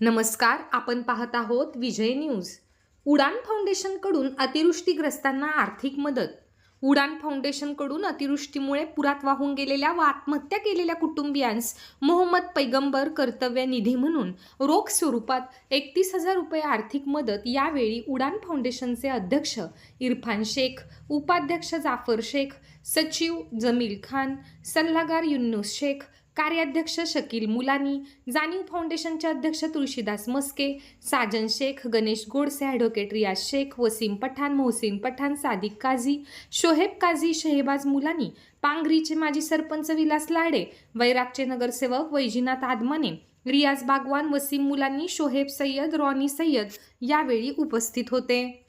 नमस्कार आपण पाहत आहोत विजय न्यूज. उडान फाउंडेशनकडून अतिवृष्टीग्रस्तांना आर्थिक मदत. उडान फाउंडेशनकडून अतिवृष्टीमुळे पुरात वाहून गेलेल्या व आत्महत्या केलेल्या कुटुंबियांस मोहम्मद पैगंबर कर्तव्य निधी म्हणून रोख स्वरूपात एकतीस हजार रुपये आर्थिक मदत यावेळी उडान फाउंडेशनचे अध्यक्ष इरफान शेख उपाध्यक्ष जाफर शेख सचिव जमील खान सल्लागार युन्नुस शेख कार्याध्यक्ष शकील मुलानी जाणीव फाउंडेशनचे अध्यक्ष तुळशीदास मस्के साजन शेख गणेश गोडसे ॲडव्होकेट रियाज शेख वसीम पठाण मोहसिन पठाण सादिक काझी शोहेब काझी शहेबाज मुलानी पांगरीचे माजी सरपंच विलास लाडे वैरागचे नगरसेवक वैजीनाथ आदमने रियाज बागवान वसीम मुलांनी शोहेब सय्यद रॉनी सय्यद यावेळी उपस्थित होते.